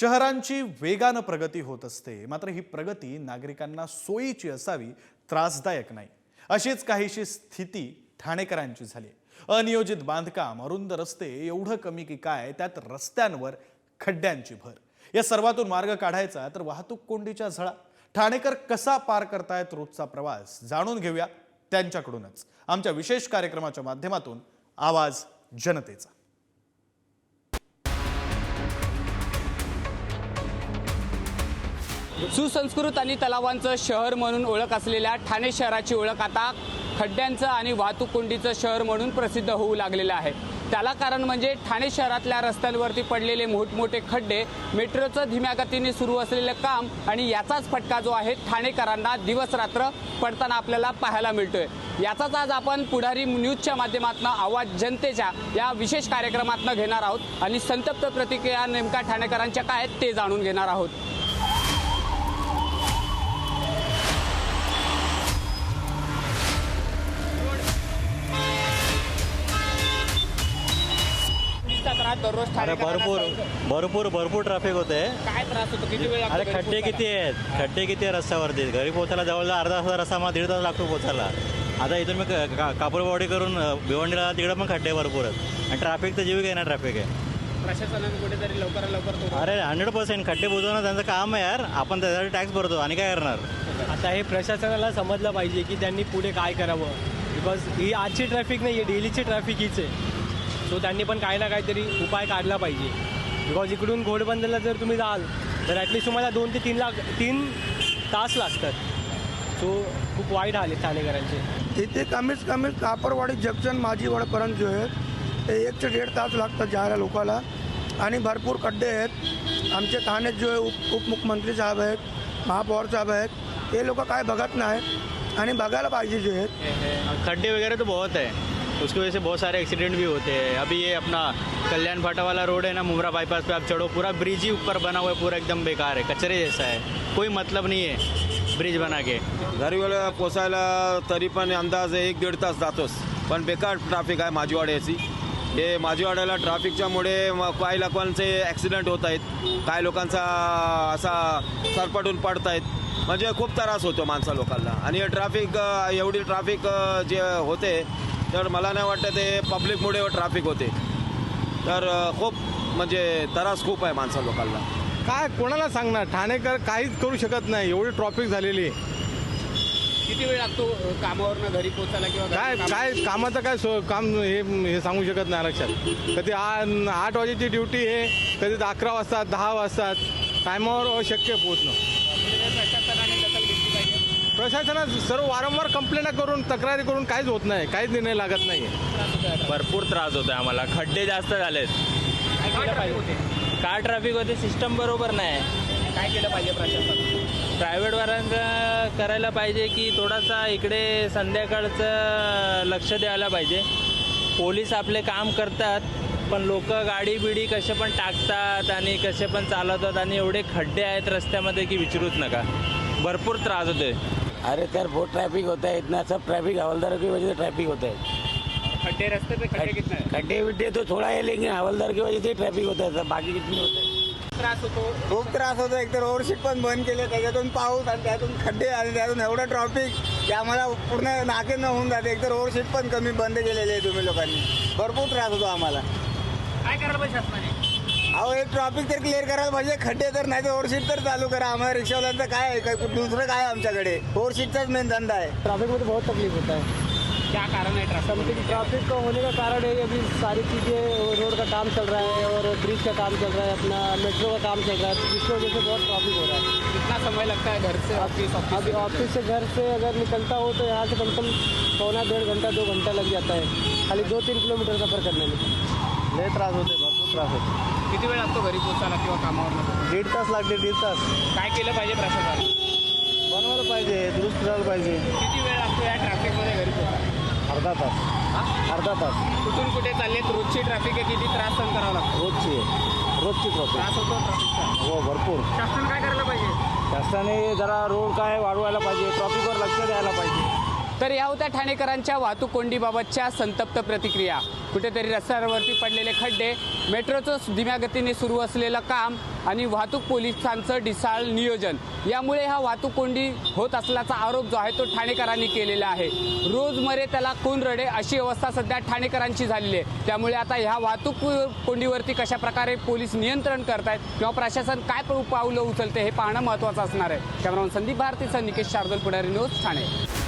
शहरांची वेगानं प्रगती होत असते. मात्र ही प्रगती नागरिकांना सोयीची असावी त्रासदायक नाही. अशीच काहीशी स्थिती ठाणेकरांची झाली. अनियोजित बांधकाम अरुंद रस्ते एवढं कमी की काय त्यात रस्त्यांवर खड्ड्यांची भर. या सर्वातून मार्ग काढायचा तर वाहतूक कोंडीच्या झळा. ठाणेकर कसा पार करतायत रोजचा प्रवास? जाणून घेऊया त्यांच्याकडूनच. आमच्या विशेष कार्यक्रमाच्या माध्यमातून आवाज जनतेचा. सुसंस्कृत आणि तलावांचं शहर म्हणून ओळख असलेल्या ठाणे शहराची ओळख आता खड्ड्यांचं आणि वाहतूक कोंडीचं शहर म्हणून प्रसिद्ध होऊ लागलेलं आहे. त्याला कारण म्हणजे ठाणे शहरातल्या रस्त्यांवरती पडलेले मोठमोठे खड्डे मेट्रोचं धीम्या गतीने सुरू असलेलं काम आणि याचाच फटका जो आहे ठाणेकरांना दिवस रात्र पडताना आपल्याला पाहायला मिळतोय. याचाच आज आपण पुढारी न्यूजच्या माध्यमातून आवाज जनतेच्या या विशेष कार्यक्रमातनं घेणार आहोत आणि संतप्त प्रतिक्रिया नेमका ठाणेकरांच्या काय आहेत ते जाणून घेणार आहोत. दररोज अरे ठाणेकरांना भरपूर भरपूर भरपूर ट्रॅफिक होते. काय त्रास होतो? किती वेळ लागतो अरे घरी खड्डे पोहोचायला? किती आहेत? खड्डे किती आहे रस्त्यावरती? घरी पोहोचायला जवळजवळ अर्धा तास रस्ता मला दीड तास लागतो पोहोचायला. आता इथून मी क- का- कापूरवाडी करून अ, भिवंडीला तिकडे पण खड्डे भरपूर आहेत. आणि ट्रॅफिक तर जीव घेणार ट्रॅफिक आहे. प्रशासनाने कुठेतरी लवकरात लवकर तो अरे हंड्रेड पर्सेंट खड्डे बुजवणं त्यांचं काम आहे यार. आपण त्यासाठी टॅक्स भरतो. आणि काय करणार? आता हे प्रशासनाला समजलं पाहिजे की त्यांनी पुढे काय करावं. बिकॉज ही आजची ट्रॅफिक नाही आहे डेलीची ट्रॅफिक हीच आहे. सो त्यांनी पण काही ना काहीतरी उपाय काढला पाहिजे. बिकॉज इकडून घोडबंदरला जर तुम्ही जाल तर ॲटलिस्ट तुम्हाला दोन ते तीन लाख तीन तास लागतात. सो खूप वाईट हाल आहे ठाणेकरांचे. इथे कमीत कमी कापरवाडी जंक्शन माझीवाडपर्यंत जो आहे ते एक ते दीड तास लागतात जायला लोकाला. आणि भरपूर खड्डे आहेत. आमचे ठाण्यात जो आहे उप उपमुख्यमंत्री साहेब आहेत महापौर साहेब आहेत ते लोक काय बघत नाही. आणि बघायला पाहिजे जे आहेत. खड्डे वगैरह तो बहुत है उसकी वजह से बहुत सारे एक्सीडेंट भी होते हैं। अभी ये अपना कल्याण फाटा वाला रोड है ना मुमरा बाईपास पे आप चढ़ो पूरा ब्रिज ही ऊपर बना हुआ है पूरा एकदम बेकार है कचरे जैसा है। कोई मतलब नहीं है ब्रिज बना के। घरीवाला पोचायला तरी पण अंदाज एक दीड तास जातोच पण बेकार ट्रॅफिक आहे माझीवाड्याची हे माझीवाड्याला ट्रॅफिकच्यामुळे काही लोकांचे ॲक्सिडेंट होत आहेत. काही लोकांचा असा सरपटून पडत आहेत. म्हणजे खूप त्रास होतो माणसा लोकांना. आणि हे ट्रॅफिक एवढी ट्रॅफिक जे होते तर मला नाही वाटतं ते पब्लिकमुळे ट्रॅफिक होते. तर खूप म्हणजे त्रास खूप आहे माणसा लोकांना. काय कोणाला सांगणार? ठाणेकर काहीच करू शकत नाही. एवढी ट्रॉफिक झालेली आहे. किती वेळ लागतो कामावरनं घरी पोहोचायला किंवा घरी काय काय कामाचं काय सो काम हे हे सांगू शकत नाही लक्षात कधी आ- आठ वाजेची ड्युटी आहे कधी अकरा वाजतात दहा वाजतात. टायमावर अशक्य पोहोचणं म्हणजे प्रशासनाने दखल घेतली पाहिजे प्रशासनात सर्व वारंवार कंप्लेंट करून तक्रारी करून काहीच होत नाही काहीच निर्णय लागत नाही. भरपूर त्रास होतो आहे आम्हाला. खड्डे जास्त झालेत. काय ट्रॅफिक होते? सिस्टम बरोबर नाही. काय केलं पाहिजे प्रशासन? प्रायव्हेटवाल्यांचं करायला पाहिजे की थोडासा इकडे संध्याकाळचं लक्ष द्यायला पाहिजे. पोलीस आपले काम करतात पण लोक गाडी बिडी कसे पण टाकतात आणि कसे पण चालवतात आणि एवढे खड्डे आहेत रस्त्यामध्ये की विचारूच नका. भरपूर त्रास होतोय. अरे सर बहुत ट्रैफिक होता है इतना सब ट्रैफिक हवलदार की वजह से ट्रैफिक होता है। खड्डे रस्ते पे खड्डे कितने हैं? खड्डे विड्डे तो थोड़ा है लेकिन हवलदार की वजह से ट्रैफिक होता है सर बाकी नहीं होता है? त्रास होतो। खूप त्रास होतो एकतर ओव्हरशीट पण बंद केले त्याच्यातून पाऊस आणि त्यातून खड्डे आणि त्यातून एवढं ट्रॉफिक की आम्हाला पूर्ण नाके न होऊन जाते. एकतर ओव्हरशीट पण कमी बंद केलेले आहे तुम्ही लोकांनी. भरपूर त्रास होतो आम्हाला. काय करायला पाहिजे शासनाने? अहो एक ट्रॉफिक तर क्लिअर करायला पाहिजे खड्डे तर नाही तर ओव्हरशीट तर चालू करा. आम्हाला रिक्षावाल्यांचं काय आहे? काय दुसरं काय आहे आमच्याकडे? ओव्हरशीटचाच मेन धंदा आहे. ट्रैफिक में तो बहुत तकलीफ होता है क्या कारण है ट्रैफिक समथिंग ट्रैफिक का होने का कारण है अभी सारी चीज़ें रोड का काम चल रहा है और ब्रिज का काम चल रहा है अपना मेट्रो का काम चल रहा है जिसकी वजह से बहुत ट्रैफिक हो रहा है। कितना समय लगता है घर से ऑफिस अभी ऑफिस से घर से अगर निकलता हो तो यहाँ से कम से कम पौना डेढ़ घंटा दो घंटा लग जाता है। खाली दो तीन किलोमीटर सफर करने में। लय त्रास होते त्रास होते. किती वेळ लागतो घरी पोहोचायला किंवा कामावर दीड तास लागले दीड तास. काय केलं पाहिजे प्रशासनाने? बनवायला पाहिजे दुरुस्त करायला पाहिजे. किती वेळ लागतो या ट्रॅफिकमध्ये घरी पोहोचायला? अर्धा तास. अर्धा तास. कुठून कुठे चाललेत? रोजची ट्रॅफिक आहे किती त्रास सहन करावा लागतो? रोजची रोजची ट्रॉफिक त्रास होतो ट्रॅफिकचा हो भरपूर. शासन काय करायला पाहिजे? शासनाने जरा रोड काय वाढवायला पाहिजे ट्रॉफिकवर लक्ष द्यायला तर या होत्या ठाणेकरांच्या वाहतूक कोंडीबाबतच्या संतप्त प्रतिक्रिया. कुठेतरी रस्त्यावरती पडलेले खड्डे मेट्रोचं धीम्या गतीने सुरू असलेलं काम आणि वाहतूक पोलिसांचं डिसाळ नियोजन. यामुळे हा वाहतूक कोंडी होत असल्याचा आरोप जो आहे तो ठाणेकरांनी केलेला आहे. रोजमरे त्याला कोण रडे अशी अवस्था सध्या ठाणेकरांची झालेली आहे. त्यामुळे आता ह्या वाहतूक कोंडीवरती कशा प्रकारे पोलीस नियंत्रण करतायत किंवा प्रशासन काय पावलं उचलते हे पाहणं महत्त्वाचं असणार आहे. कॅमेरामन संदीप भारतीचा निकेश शार्दल पुढारी न्यूज ठाणे.